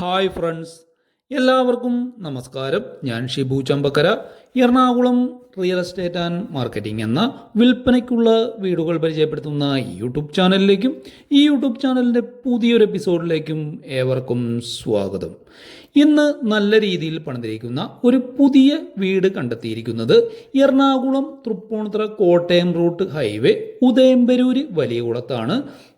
Hi friends എല്ലാവർക്കും നമസ്കാരം. ഞാൻ Shibu Champakkara. Ernakulam real estate and marketing എന്ന വിൽപ്പനയ്ക്കുള്ള വീടുകൾ പരിചയപ്പെടുത്തുന്ന യൂട്യൂബ് ചാനലിലേക്കും ഈ യൂട്യൂബ് ചാനലിന്റെ പുതിയൊരു എപ്പിസോഡിലേക്കും ഏവർക്കും സ്വാഗതം. ഇന്ന് നല്ല രീതിയിൽ പണിതിരിക്കുന്ന ഒരു പുതിയ വീട് കണ്ടെത്തിയിരിക്കുന്നത് എറണാകുളം തൃപ്പൂണിത്തുറ കോട്ടയം റൂട്ട് ഹൈവേ ഉദയംപരൂര് വലിയകുളത്താണ്.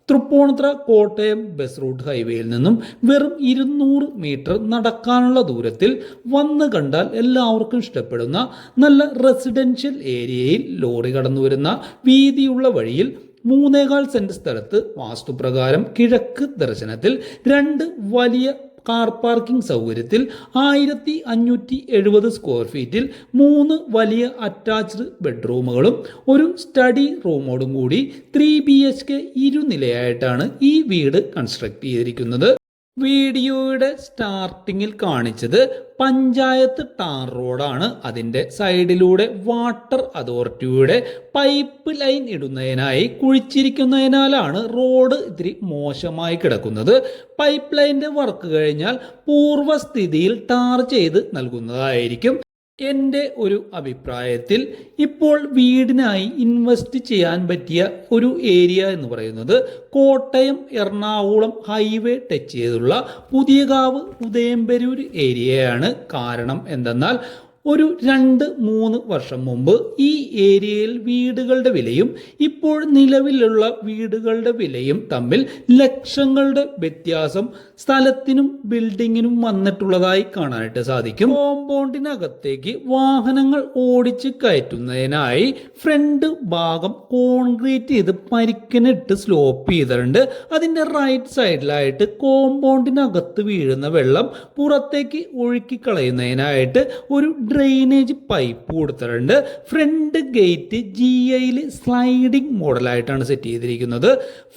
തൃപ്പൂണിത്തുറ കോട്ടയം ബസ് റൂട്ട് ഹൈവേയിൽ നിന്നും വെറും ഇരുന്നൂറ് മീറ്റർ നടക്കാനുള്ള ദൂരത്തിൽ വന്ന് കണ്ടാൽ എല്ലാവർക്കും ഇഷ്ടപ്പെടുന്ന നല്ല റെസിഡൻഷ്യൽ ഏരിയയിൽ ലോറി കടന്നു വരുന്ന വീതിയുള്ള വഴിയിൽ മൂന്നേകാൽ സെന്റ് സ്ഥലത്ത് വാസ്തുപ്രകാരം കിഴക്ക് ദർശനത്തിൽ രണ്ട് വലിയ കാർ പാർക്കിംഗ് സൗകര്യത്തിൽ ആയിരത്തി അഞ്ഞൂറ്റി എഴുപത് സ്ക്വയർ ഫീറ്റിൽ മൂന്ന് വലിയ അറ്റാച്ച്ഡ് ബെഡ്റൂമുകളും ഒരു സ്റ്റഡി റൂമോടും കൂടി ത്രീ ബി എച്ച് കെ ഇരുനിലയായിട്ടാണ് ഈ വീട് കൺസ്ട്രക്ട് ചെയ്തിരിക്കുന്നത്. വീഡിയോയുടെ സ്റ്റാർട്ടിങ്ങിൽ കാണിച്ചത് പഞ്ചായത്ത് ടാർ റോഡാണ്. അതിന്റെ സൈഡിലൂടെ വാട്ടർ അതോറിറ്റിയുടെ പൈപ്പ് ലൈൻ ഇടുന്നതിനായി കുഴിച്ചിരിക്കുന്നതിനാലാണ് റോഡ് ഇത്തിരി മോശമായി കിടക്കുന്നത്. പൈപ്പ് ലൈന്റെ വർക്ക് കഴിഞ്ഞാൽ പൂർവസ്ഥിതിയിൽ ടാർ ചെയ്ത് നൽകുന്നതായിരിക്കും. എന്റെ ഒരു അഭിപ്രായത്തിൽ ഇപ്പോൾ വീടിനായി ഇൻവെസ്റ്റ് ചെയ്യാൻ പറ്റിയ ഒരു ഏരിയ എന്ന് പറയുന്നത് കോട്ടയം എറണാകുളം ഹൈവേ ടച്ച് ചെയ്തുള്ള പുതിയകാവ് ഉദയംപരൂർ ഏരിയയാണ് കാരണം എന്തെന്നാൽ ഒരു രണ്ട് മൂന്ന് വർഷം മുമ്പ് ഈ ഏരിയയിൽ വീടുകളുടെ വിലയും ഇപ്പോൾ നിലവിലുള്ള വീടുകളുടെ വിലയും തമ്മിൽ ലക്ഷങ്ങളുടെ വ്യത്യാസം സ്ഥലത്തിനും ബിൽഡിങ്ങിനും വന്നിട്ടുള്ളതായി കാണാനായിട്ട് സാധിക്കും. കോമ്പൗണ്ടിനകത്തേക്ക് വാഹനങ്ങൾ ഓടിച്ച് കയറ്റുന്നതിനായി ഫ്രണ്ട് ഭാഗം കോൺക്രീറ്റ് ചെയ്ത് പരിക്കനിട്ട് സ്ലോപ്പ് ചെയ്തിട്ടുണ്ട്. അതിന്റെ റൈറ്റ് സൈഡിലായിട്ട് കോമ്പൗണ്ടിനകത്ത് വീഴുന്ന വെള്ളം പുറത്തേക്ക് ഒഴുക്കി കളയുന്നതിനായിട്ട് ഒരു ഡ്രെയിനേജ് പൈപ്പ് കൊടുത്തിട്ടുണ്ട്. ഫ്രണ്ട് ഗേറ്റ് ജി ഐയിൽ സ്ലൈഡിംഗ് മോഡലായിട്ടാണ് സെറ്റ് ചെയ്തിരിക്കുന്നത്.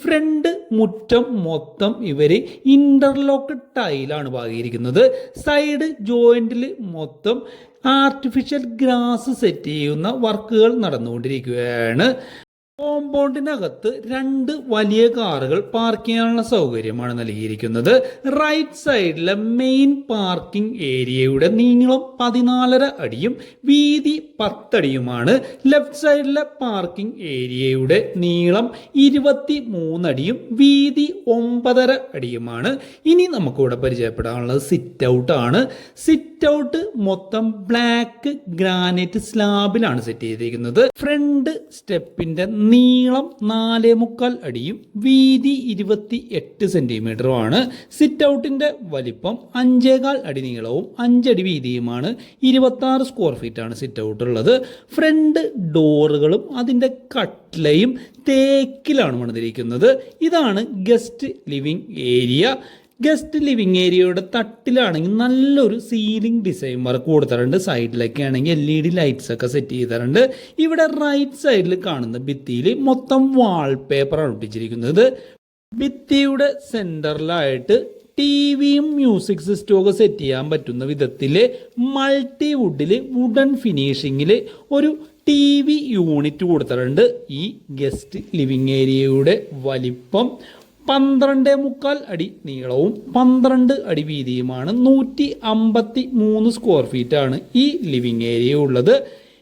ഫ്രണ്ട് മുറ്റം മൊത്തം ഇവർ ഇന്റർലോക്ക് ടൈലാണ് പാകിയിരിക്കുന്നത്. സൈഡ് ജോയിന്റിൽ മൊത്തം ആർട്ടിഫിഷ്യൽ ഗ്രാസ് സെറ്റ് ചെയ്യുന്ന വർക്കുകൾ നടന്നുകൊണ്ടിരിക്കുകയാണ്. കോമ്പൗണ്ടിനകത്ത് രണ്ട് വലിയ കാറുകൾ പാർക്ക് ചെയ്യാനുള്ള സൗകര്യമാണ് നൽകിയിരിക്കുന്നത്. റൈറ്റ് സൈഡിലെ മെയിൻ പാർക്കിംഗ് ഏരിയയുടെ നീളം പതിനാലര അടിയും വീതി പത്തടിയുമാണ്. ലെഫ്റ്റ് സൈഡിലെ പാർക്കിംഗ് ഏരിയയുടെ നീളം ഇരുപത്തി മൂന്നടിയും വീതി ഒമ്പതര അടിയുമാണ്. ഇനി നമുക്കിവിടെ പരിചയപ്പെടാനുള്ളത് സിറ്റ് ഔട്ട് ആണ്. സിറ്റ് ഔട്ട് മൊത്തം ബ്ലാക്ക് ഗ്രാനൈറ്റ് സ്ലാബിലാണ് സെറ്റ് ചെയ്തിരിക്കുന്നത്. ഫ്രണ്ട് സ്റ്റെപ്പിന്റെ നീളം നാല് മുക്കാൽ അടിയും വീതി ഇരുപത്തി എട്ട് സെന്റിമീറ്ററുമാണ് സിറ്റ് ഔട്ടിന്റെ വലിപ്പം അഞ്ചേകാൽ അടി നീളവും അഞ്ചടി വീതിയുമാണ്. ഇരുപത്തി ആറ് സ്ക്വയർ ഫീറ്റ് ആണ് സിറ്റ് ഔട്ട് ഉള്ളത്. ഫ്രണ്ട് ഡോറുകളും അതിന്റെ കട്ട്ലയും തേക്കിലാണ് വന്നിരിക്കുന്നത് ഇതാണ് guest living area guest living ഏരിയയുടെ തട്ടിലാണെങ്കിൽ നല്ലൊരു സീലിംഗ് ഡിസൈൻ വർക്ക് കൊടുത്തിട്ടുണ്ട്. സൈഡിലൊക്കെ ആണെങ്കിൽ എൽ ഇ ഡി ലൈറ്റ്സ് ഒക്കെ സെറ്റ് ചെയ്തിട്ടുണ്ട്. ഇവിടെ റൈറ്റ് സൈഡിൽ കാണുന്ന ഭിത്തിയിൽ മൊത്തം വാൾപേപ്പറാണ് ഒട്ടിച്ചിരിക്കുന്നത്. ഭിത്തിയുടെ സെന്ററിലായിട്ട് ടി വിയും മ്യൂസിക് സിസ്റ്റവും ഒക്കെ സെറ്റ് ചെയ്യാൻ പറ്റുന്ന വിധത്തിൽ മൾട്ടി വുഡിൽ വുഡൻ ഫിനിഷിങ്ങിൽ ഒരു ടി വി യൂണിറ്റ് കൊടുത്തിട്ടുണ്ട്. ഈ ഗസ്റ്റ് ലിവിങ് ഏരിയയുടെ വലിപ്പം പന്ത്രണ്ട് മുക്കാൽ അടി നീളവും പന്ത്രണ്ട് അടി വീതിയുമാണ് നൂറ്റി അമ്പത്തി മൂന്ന് സ്ക്വയർ ഫീറ്റ് ആണ് ഈ ലിവിങ് ഏരിയ ഉള്ളത്.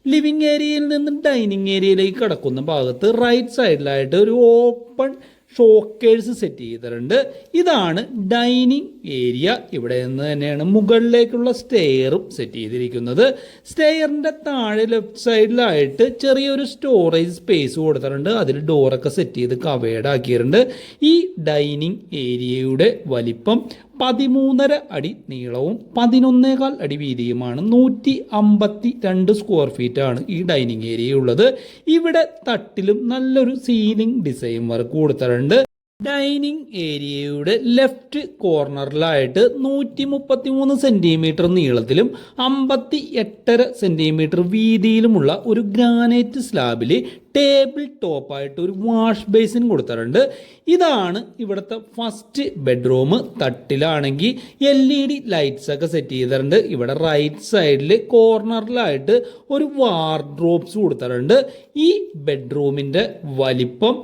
ലിവിങ് ഏരിയയിൽ നിന്ന് ഡൈനിങ് ഏരിയയിലേക്ക് കടക്കുന്ന ഭാഗത്ത് റൈറ്റ് സൈഡിലായിട്ട് ഒരു ഓപ്പൺ ഷോക്കേഴ്സ് സെറ്റ് ചെയ്തിട്ടുണ്ട്. ഇതാണ് ഡൈനിങ് ഏരിയ. ഇവിടെ നിന്ന് തന്നെയാണ് മുകളിലേക്കുള്ള സ്റ്റെയറും സെറ്റ് ചെയ്തിരിക്കുന്നത്. സ്റ്റെയറിന്റെ താഴെ ലെഫ്റ്റ് സൈഡിലായിട്ട് ചെറിയൊരു സ്റ്റോറേജ് സ്പേസ് കൊടുത്തിട്ടുണ്ട്. അതിൽ ഡോറൊക്കെ സെറ്റ് ചെയ്ത് കവേഡ് ആക്കിയിട്ടുണ്ട്. ഈ ഡൈനിങ് ഏരിയയുടെ വലിപ്പം പതിമൂന്നര അടി നീളവും പതിനൊന്നേകാൽ അടി വീതിയുമാണ് നൂറ്റി അമ്പത്തി രണ്ട് സ്ക്വയർ ഫീറ്റ് ആണ് ഈ ഡൈനിങ് ഏരിയ ഉള്ളത്. ഇവിടെ തട്ടിലും നല്ലൊരു സീലിംഗ് ഡിസൈൻ വർക്ക് കൊടുത്തിട്ടുണ്ട്. ഡൈനിങ് ഏരിയയുടെ ലെഫ്റ്റ് കോർണറിലായിട്ട് നൂറ്റി മുപ്പത്തി മൂന്ന് സെന്റിമീറ്റർ നീളത്തിലും അമ്പത്തി എട്ടര സെന്റിമീറ്റർ വീതിയിലുമുള്ള ഒരു ഗ്രാനൈറ്റ് സ്ലാബിൽ ടേബിൾ ടോപ്പായിട്ട് ഒരു വാഷ് ബേസിൻ കൊടുത്തിട്ടുണ്ട്. ഇതാണ് ഇവിടുത്തെ ഫസ്റ്റ് ബെഡ്റൂം. തട്ടിലാണെങ്കിൽ എൽ ഇ ഡി ലൈറ്റ്സ് ഒക്കെ സെറ്റ് ചെയ്തിട്ടുണ്ട്. ഇവിടെ റൈറ്റ് സൈഡിൽ കോർണറിലായിട്ട് ഒരു വാർഡ്രോബ്സ് കൊടുത്തിട്ടുണ്ട്. ഈ ബെഡ്റൂമിന്റെ വലിപ്പം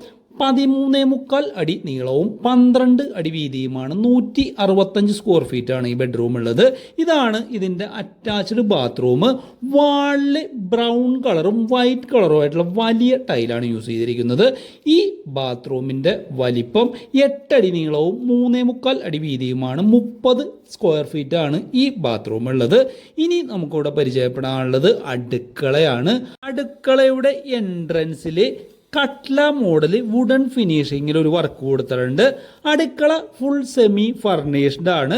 പതിമൂന്നേ മുക്കാൽ അടി നീളവും പന്ത്രണ്ട് അടി വീതിയുമാണ് നൂറ്റി അറുപത്തഞ്ച് സ്ക്വയർ ആണ് ഈ ബെഡ്റൂം ഉള്ളത്. ഇതാണ് ഇതിന്റെ അറ്റാച്ച്ഡ് ബാത്റൂം വാളിൽ ബ്രൗൺ കളറും വൈറ്റ് കളറും ആയിട്ടുള്ള വലിയ ടൈലാണ് യൂസ് ചെയ്തിരിക്കുന്നത്. ഈ ബാത്റൂമിന്റെ വലിപ്പം എട്ടടി നീളവും മൂന്നേ മുക്കാൽ അടി വീതിയുമാണ് മുപ്പത് സ്ക്വയർ ഫീറ്റ് ആണ് ഈ ബാത്റൂം ഉള്ളത്. ഇനി നമുക്കിവിടെ പരിചയപ്പെടാനുള്ളത് അടുക്കളയാണ്. അടുക്കളയുടെ എൻട്രൻസിൽ കട്ട്ല മോഡൽ വുഡൻ ഫിനിഷിങ്ങിൽ ഒരു വർക്ക് കൊടുത്തിട്ടുണ്ട്. അടുക്കള ഫുൾ സെമി ഫർണിഷ്ഡ് ആണ്.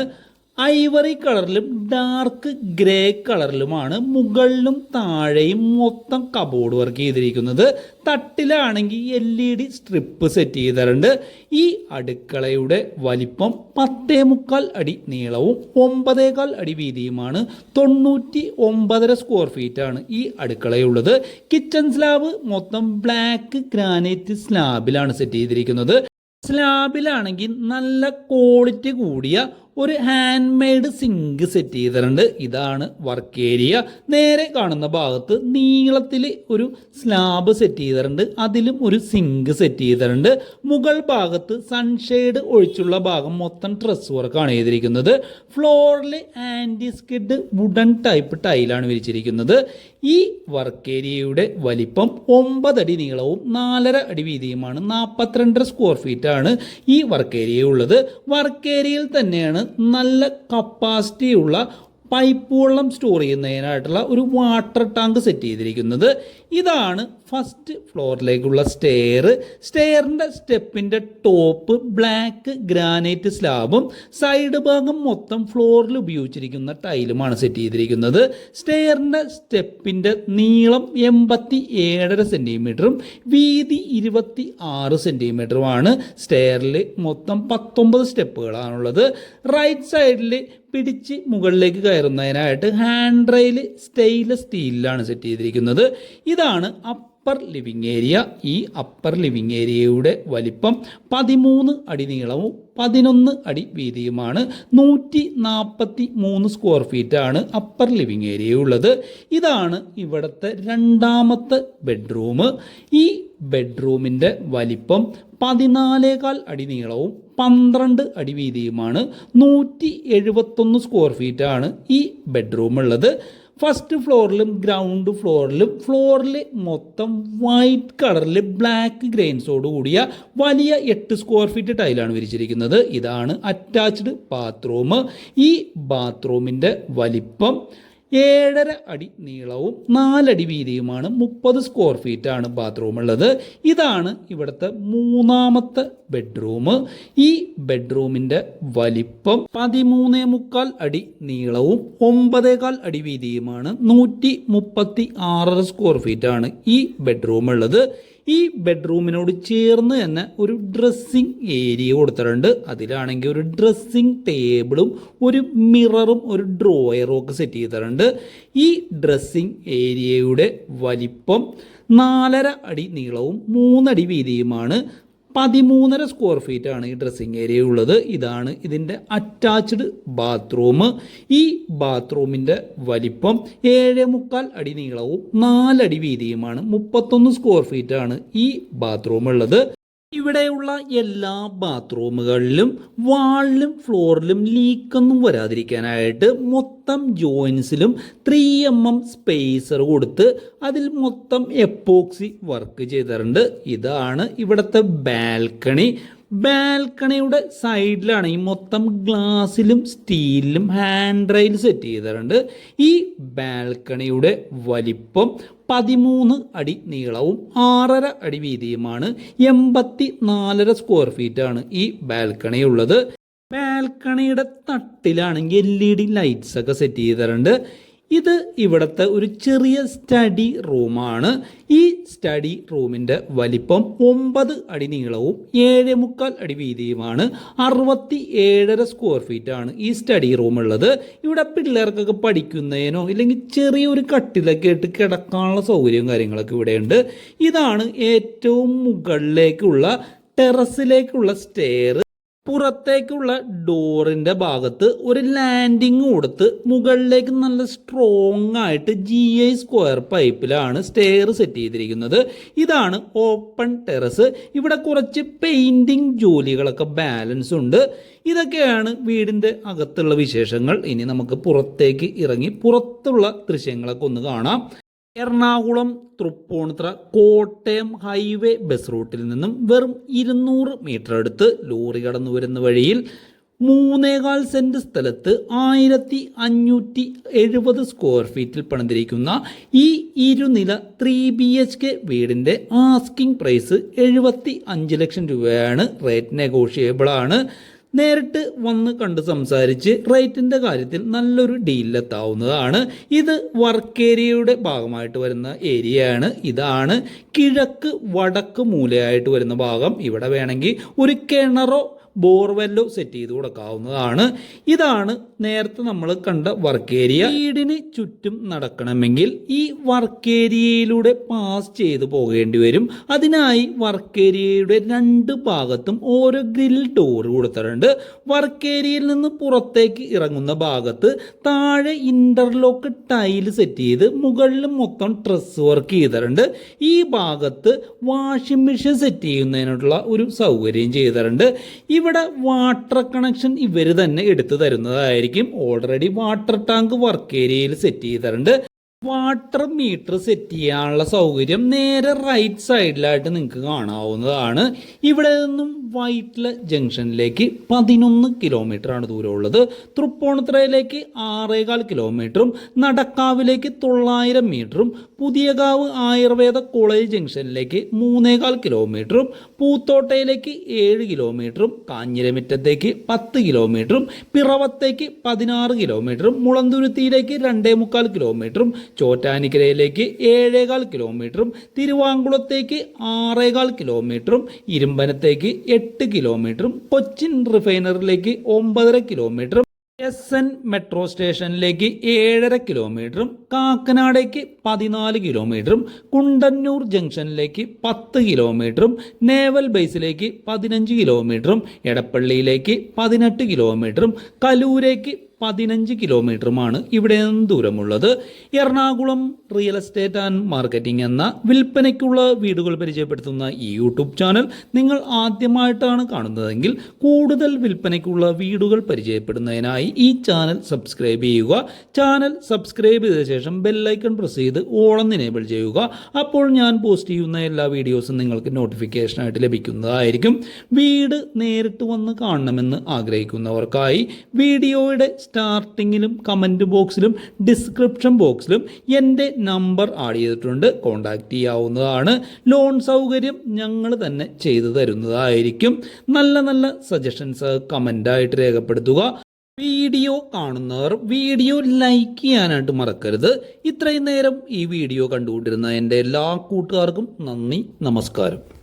ഐവറി കളറിലും ഡാർക്ക് ഗ്രേ കളറിലുമാണ് മുകളിലും താഴെയും മൊത്തം കബോർഡ് വർക്ക് ചെയ്തിരിക്കുന്നത്. തട്ടിലാണെങ്കിൽ L E D strip set ചെയ്തിട്ടുണ്ട്. ഈ അടുക്കളയുടെ വലിപ്പം പത്തേ മുക്കാൽ അടി നീളവും ഒമ്പതേകാൽ അടി വീതിയുമാണ്. തൊണ്ണൂറ്റി ഒമ്പതര സ്ക്വയർ ഫീറ്റ് ആണ് ഈ അടുക്കളയുള്ളത്. കിച്ചൺ സ്ലാബ് മൊത്തം ബ്ലാക്ക് ഗ്രാനൈറ്റ് സ്ലാബിലാണ് സെറ്റ് ചെയ്തിരിക്കുന്നത്. സ്ലാബിലാണെങ്കിൽ നല്ല ക്വാളിറ്റി കൂടിയ ഒരു ഹാൻഡ് മെയ്ഡ് സിങ്ക് സെറ്റ് ചെയ്തിട്ടുണ്ട്. ഇതാണ് വർക്ക് ഏരിയ നേരെ കാണുന്ന ഭാഗത്ത് നീളത്തിൽ ഒരു സ്ലാബ് സെറ്റ് ചെയ്തിട്ടുണ്ട്. അതിലും ഒരു സിങ്ക് സെറ്റ് ചെയ്തിട്ടുണ്ട്. മുകൾ ഭാഗത്ത് സൺഷെയ്ഡ് ഒഴിച്ചുള്ള ഭാഗം മൊത്തം ഡ്രസ് വർക്കാണ് ചെയ്തിരിക്കുന്നത്. ഫ്ലോറിൽ ആന്റി സ്കിഡ് വുഡൻ ടൈപ്പ് ടൈലാണ് വിരിച്ചിരിക്കുന്നത്. ഈ വർക്ക് ഏരിയയുടെ വലിപ്പം ഒമ്പതടി നീളവും നാലര അടി വീതിയുമാണ്. നാൽപ്പത്തിരണ്ടര സ്ക്വയർ ഫീറ്റാണ് ഈ വർക്ക് ഏരിയ ഉള്ളത്. വർക്ക് ഏരിയയിൽ തന്നെയാണ് നല്ല കപ്പാസിറ്റിയുള്ള പൈപ്പ് വെള്ളം സ്റ്റോർ ചെയ്യുന്നതിനായിട്ടുള്ള ഒരു വാട്ടർ ടാങ്ക് സെറ്റ് ചെയ്തിരിക്കുന്നത്. ഇതാണ് ഫസ്റ്റ് ഫ്ലോറിലേക്കുള്ള സ്റ്റെയർ സ്റ്റെയറിന്റെ സ്റ്റെപ്പിന്റെ ടോപ്പ് ബ്ലാക്ക് ഗ്രാനൈറ്റ് സ്ലാബും സൈഡ് ഭാഗം മൊത്തം ഫ്ലോറിൽ ഉപയോഗിച്ചിരിക്കുന്ന ടൈലുമാണ് സെറ്റ് ചെയ്തിരിക്കുന്നത്. സ്റ്റെയറിന്റെ സ്റ്റെപ്പിന്റെ നീളം എൺപത്തി ഏഴര സെന്റിമീറ്ററും വീതി ഇരുപത്തി ആറ് സെന്റിമീറ്ററുമാണ് സ്റ്റെയറിൽ മൊത്തം പത്തൊമ്പത് സ്റ്റെപ്പുകളാണുള്ളത് റൈറ്റ് സൈഡിൽ പിടിച്ച് മുകളിലേക്ക് കയറുന്നതിനായിട്ട് ഹാൻഡ് റെയിൽ സ്റ്റെയിൻലെസ് സ്റ്റീലിലാണ് സെറ്റ് ചെയ്തിരിക്കുന്നത്. ഇതാണ് അപ്പർ ലിവിങ് ഏരിയ ഈ അപ്പർ ലിവിങ് ഏരിയയുടെ വലിപ്പം പതിമൂന്ന് അടി നീളവും പതിനൊന്ന് അടി വീതിയുമാണ്. നൂറ്റി നാൽപ്പത്തി മൂന്ന് സ്ക്വയർ ഫീറ്റ് ആണ് അപ്പർ ലിവിങ് ഏരിയ ഉള്ളത്. ഇതാണ് ഇവിടുത്തെ രണ്ടാമത്തെ ബെഡ്റൂം ഈ ബെഡ്റൂമിന്റെ വലിപ്പം പതിനാലേകാൽ അടി നീളവും പന്ത്രണ്ട് അടി വീതിയുമാണ്. നൂറ്റി എഴുപത്തൊന്ന് സ്ക്വയർ ഫീറ്റ് ആണ് ഈ ബെഡ്റൂം ഉള്ളത്. ഫസ്റ്റ് ഫ്ലോറിലും ഗ്രൗണ്ട് ഫ്ലോറിലും ഫ്ലോറിൽ മൊത്തം വൈറ്റ് കളറിൽ ബ്ലാക്ക് ഗ്രെയിൻസോട് കൂടിയ വലിയ എട്ട് സ്ക്വയർ ഫീറ്റ് ടൈലാണ് വിരിച്ചിരിക്കുന്നത്. ഇതാണ് അറ്റാച്ച്ഡ് ബാത്റൂം ഈ ബാത്റൂമിന്റെ വലിപ്പം ഏഴര അടി നീളവും നാലടി വീതിയുമാണ് മുപ്പത് സ്ക്വയർ ഫീറ്റ് ആണ് ബാത്റൂം ഉള്ളത്. ഇതാണ് ഇവിടുത്തെ മൂന്നാമത്തെ ബെഡ്റൂം ഈ ബെഡ്റൂമിന്റെ വലിപ്പം പതിമൂന്നേ മുക്കാൽ അടി നീളവും ഒമ്പതേകാൽ അടി വീതിയുമാണ് നൂറ്റി മുപ്പത്തി ആറര സ്ക്വയർ ഫീറ്റ് ആണ് ഈ ബെഡ്റൂം ഉള്ളത്. ഈ ബെഡ്റൂമിനോട് ചേർന്ന് തന്നെ ഒരു ഡ്രസ്സിങ് ഏരിയ കൊടുത്തിട്ടുണ്ട്. അതിലാണെങ്കിൽ ഒരു ഡ്രസ്സിങ് ടേബിളും ഒരു മിററും ഒരു ഡ്രോയറും ഒക്കെ സെറ്റ് ചെയ്തിട്ടുണ്ട്. ഈ ഡ്രസ്സിങ് ഏരിയയുടെ വലിപ്പം നാലര അടി നീളവും മൂന്നടി വീതിയുമാണ്. പതിമൂന്നര സ്ക്വയർ ഫീറ്റ് ആണ് ഈ ഡ്രസ്സിങ് ഏരിയ ഉള്ളത്. ഇതാണ് ഇതിന്റെ അറ്റാച്ച്ഡ് ബാത്റൂം ഈ ബാത്റൂമിന്റെ വലിപ്പം ഏഴ് മുക്കാൽ അടി നീളവും നാലടി വീതിയുമാണ്. മുപ്പത്തൊന്ന് സ്ക്വയർ ഫീറ്റ് ആണ് ഈ ബാത്റൂം ഉള്ളത്. ഇവിടെയുള്ള എല്ലാ ബാത്റൂമുകളിലും വാളിലും ഫ്ലോറിലും ലീക്കൊന്നും വരാതിരിക്കാനായിട്ട് മൊത്തം ജോയിൻസിലും ത്രീ എം എം സ്പേസർ കൊടുത്ത് അതിൽ മൊത്തം എപ്പോക്സി വർക്ക് ചെയ്തിട്ടുണ്ട്. ഇതാണ് ഇവിടുത്തെ ബാൽക്കണി. ബാൽക്കണിയുടെ സൈഡിലാണ് ഈ മൊത്തം ഗ്ലാസ്സിലും സ്റ്റീലിലും ഹാൻഡ് റെയിൽ സെറ്റ് ചെയ്തിട്ടുണ്ട്. ഈ ബാൽക്കണിയുടെ വലിപ്പം പതിമൂന്ന് അടി നീളവും ആറര അടി വീതിയുമാണ്. എൺപത്തി നാലര സ്ക്വയർ ഫീറ്റ് ആണ് ഈ ബാൽക്കണി ഉള്ളത് ബാൽക്കണിയുടെ തട്ടിലാണെങ്കിൽ എൽ ഇ ഡി ലൈറ്റ്സ് ഒക്കെ സെറ്റ് ചെയ്തിട്ടുണ്ട്. ഇത് ഇവിടുത്തെ ഒരു ചെറിയ സ്റ്റഡി റൂമാണ്. ഈ സ്റ്റഡി റൂമിന്റെ വലിപ്പം ഒമ്പത് അടി നീളവും ഏഴ് മുക്കാൽ അടി വീതിയുമാണ്. അറുപത്തി ഏഴര സ്ക്വയർ ഫീറ്റ് ആണ് ഈ സ്റ്റഡി റൂം ഉള്ളത് ഇവിടെ പിള്ളേർക്കൊക്കെ പഠിക്കുന്നതിനോ ഇല്ലെങ്കിൽ ചെറിയൊരു കട്ടിലൊക്കെ ഇട്ട് കിടക്കാനുള്ള സൗകര്യവും കാര്യങ്ങളൊക്കെ ഇവിടെയുണ്ട്. ഇതാണ് ഏറ്റവും മുകളിലേക്കുള്ള ടെറസിലേക്കുള്ള സ്റ്റെയർ പുറത്തേക്കുള്ള ഡോറിന്റെ ഭാഗത്ത് ഒരു ലാൻഡിങ് കൊടുത്ത് മുകളിലേക്ക് നല്ല സ്ട്രോങ് ആയിട്ട് ജി ഐ സ്ക്വയർ പൈപ്പിലാണ് സ്റ്റെയർ സെറ്റ് ചെയ്തിരിക്കുന്നത്. ഇതാണ് ഓപ്പൺ ടെറസ് ഇവിടെ കുറച്ച് പെയിന്റിംഗ് ജോലികളൊക്കെ ബാലൻസ് ഉണ്ട്. ഇതൊക്കെയാണ് വീടിന്റെ അകത്തുള്ള വിശേഷങ്ങൾ. ഇനി നമുക്ക് പുറത്തേക്ക് ഇറങ്ങി പുറത്തുള്ള ദൃശ്യങ്ങളൊക്കെ ഒന്ന് കാണാം. എറണാകുളം തൃപ്പൂണിത്ര കോട്ടയം ഹൈവേ ബസ് റൂട്ടിൽ നിന്നും വെറും ഇരുന്നൂറ് മീറ്റർ അടുത്ത് ലോറി കടന്നു വരുന്ന വഴിയിൽ മൂന്നേകാൽ സെന്റ് സ്ഥലത്ത് ആയിരത്തി അഞ്ഞൂറ്റി എഴുപത് സ്ക്വയർ ഫീറ്റിൽ പണിതിരിക്കുന്ന ഈ ഇരുനില ത്രീ ബി എച്ച് കെ വീടിന്റെ ആസ്കിംഗ് പ്രൈസ് എഴുപത്തി അഞ്ച് ലക്ഷം രൂപയാണ് റേറ്റ് നെഗോഷ്യബിൾ ആണ് നേരിട്ട് വന്ന് കണ്ട് സംസാരിച്ച് റേറ്റിന്റെ കാര്യത്തിൽ നല്ലൊരു ഡീലിലെത്താവുന്നതാണ് ഇത് വർക്ക് ഏരിയയുടെ ഭാഗമായിട്ട് വരുന്ന ഏരിയയാണ് ഇതാണ്. കിഴക്ക് വടക്ക് മൂലയായിട്ട് വരുന്ന ഭാഗം. ഇവിടെ വേണമെങ്കിൽ ഒരു കിണറോ ബോർവെല്ലോ സെറ്റ് ചെയ്ത് കൊടുക്കാവുന്നതാണ്. ഇതാണ് നേരത്തെ നമ്മൾ കണ്ട വർക്ക് ഏരിയ വീടിന് ചുറ്റും നടക്കണമെങ്കിൽ ഈ വർക്ക് ഏരിയയിലൂടെ പാസ് ചെയ്ത് പോകേണ്ടി വരും. അതിനായി വർക്ക് ഏരിയയുടെ രണ്ട് ഭാഗത്തും ഓരോ ഗ്രിൽ ഡോർ കൊടുത്തിട്ടുണ്ട്. വർക്ക് ഏരിയയിൽ നിന്ന് പുറത്തേക്ക് ഇറങ്ങുന്ന ഭാഗത്ത് താഴെ ഇന്റർലോക്ക് ടൈൽ സെറ്റ് ചെയ്ത് മുകളിൽ മൊത്തം ഡ്രസ് വർക്ക് ചെയ്തിട്ടുണ്ട്. ഈ ഭാഗത്ത് വാഷിംഗ് മെഷീൻ സെറ്റ് ചെയ്യുന്നതിനുള്ള ഒരു സൗകര്യം ചെയ്തിട്ടുണ്ട്. ഇവിടെ വാട്ടർ കണക്ഷൻ ഇവർ തന്നെ എടുത്തു തരുന്നതായിരിക്കും. ഓൾറെഡി വാട്ടർ ടാങ്ക് വർക്ക് ഏരിയയിൽ സെറ്റ് ചെയ്തിട്ടുണ്ട്. വാട്ടർ മീറ്റർ സെറ്റ് ചെയ്യാനുള്ള സൗകര്യം നേരെ റൈറ്റ് സൈഡിലായിട്ട് നിങ്ങൾക്ക് കാണാവുന്നതാണ്. ഇവിടെ നിന്നും വൈറ്റ്ല ജംഗ്ഷനിലേക്ക് പതിനൊന്ന് കിലോമീറ്റർ ആണ് ദൂരമുള്ളത്. തൃപ്പൂണിത്തുറയിലേക്ക് ആറേകാൽ കിലോമീറ്ററും നടക്കാവിലേക്ക് തൊള്ളായിരം മീറ്ററും പുതിയകാവ് ആയുർവേദ കോളേജ് ജംഗ്ഷനിലേക്ക് മൂന്നേകാൽ കിലോമീറ്ററും പൂത്തോട്ടയിലേക്ക് ഏഴ് കിലോമീറ്ററും കാഞ്ഞിരമിറ്റത്തേക്ക് പത്ത് കിലോമീറ്ററും പിറവത്തേക്ക് പതിനാറ് കിലോമീറ്ററും മുളന്തുരുത്തിയിലേക്ക് രണ്ടേ മുക്കാൽ കിലോമീറ്ററും ചോറ്റാനിക്കരയിലേക്ക് ഏഴേകാൽ കിലോമീറ്ററും തിരുവാങ്കുളത്തേക്ക് ആറേകാൽ കിലോമീറ്ററും ഇരുമ്പനത്തേക്ക് എട്ട് കിലോമീറ്ററും കൊച്ചിൻ റിഫൈനറിലേക്ക് ഒമ്പതര കിലോമീറ്ററും എസ് എൻ മെട്രോ സ്റ്റേഷനിലേക്ക് ഏഴര കിലോമീറ്ററും കാക്കനാടേക്ക് പതിനാല് കിലോമീറ്ററും കുണ്ടന്നൂർ ജംഗ്ഷനിലേക്ക് പത്ത് കിലോമീറ്ററും നേവൽ ബേസിലേക്ക് പതിനഞ്ച് കിലോമീറ്ററും എടപ്പള്ളിയിലേക്ക് പതിനെട്ട് കിലോമീറ്ററും കലൂരേക്ക് പതിനഞ്ച് കിലോമീറ്ററുമാണ് ഇവിടെ നിന്ന് ദൂരമുള്ളത്. Ernakulam real estate and marketing എന്ന വിൽപ്പനയ്ക്കുള്ള വീടുകൾ പരിചയപ്പെടുത്തുന്ന ഈ യൂട്യൂബ് ചാനൽ നിങ്ങൾ ആദ്യമായിട്ടാണ് കാണുന്നതെങ്കിൽ കൂടുതൽ വിൽപ്പനയ്ക്കുള്ള വീടുകൾ പരിചയപ്പെടുന്നതിനായി ഈ ചാനൽ സബ്സ്ക്രൈബ് ചെയ്യുക. ചാനൽ സബ്സ്ക്രൈബ് ചെയ്ത ശേഷം ബെല്ലൈക്കൺ പ്രസ് ചെയ്ത് ഓളം എനേബിൾ ചെയ്യുക. അപ്പോൾ ഞാൻ പോസ്റ്റ് ചെയ്യുന്ന എല്ലാ വീഡിയോസും നിങ്ങൾക്ക് നോട്ടിഫിക്കേഷനായിട്ട് ലഭിക്കുന്നതായിരിക്കും. വീട് നേരിട്ട് വന്ന് കാണണമെന്ന് ആഗ്രഹിക്കുന്നവർക്കായി വീഡിയോയുടെ സ്റ്റാർട്ടിങ്ങിലും കമന്റ് ബോക്സിലും ഡിസ്ക്രിപ്ഷൻ ബോക്സിലും എന്റെ നമ്പർ ആഡ് ചെയ്തിട്ടുണ്ട്. കോൺടാക്റ്റ് ചെയ്യാവുന്നതാണ്. ലോൺ സൗകര്യം ഞങ്ങൾ തന്നെ ചെയ്തു തരുന്നതായിരിക്കും. നല്ല നല്ല സജഷൻസ് കമന്റായിട്ട് രേഖപ്പെടുത്തുക. വീഡിയോ കാണുന്നവർ വീഡിയോ ലൈക്ക് ചെയ്യാനായിട്ട് മറക്കരുത്. ഇത്രയും നേരം ഈ വീഡിയോ കണ്ടുകൊണ്ടിരുന്ന എന്റെ എല്ലാ കൂട്ടുകാർക്കും നന്ദി നമസ്കാരം.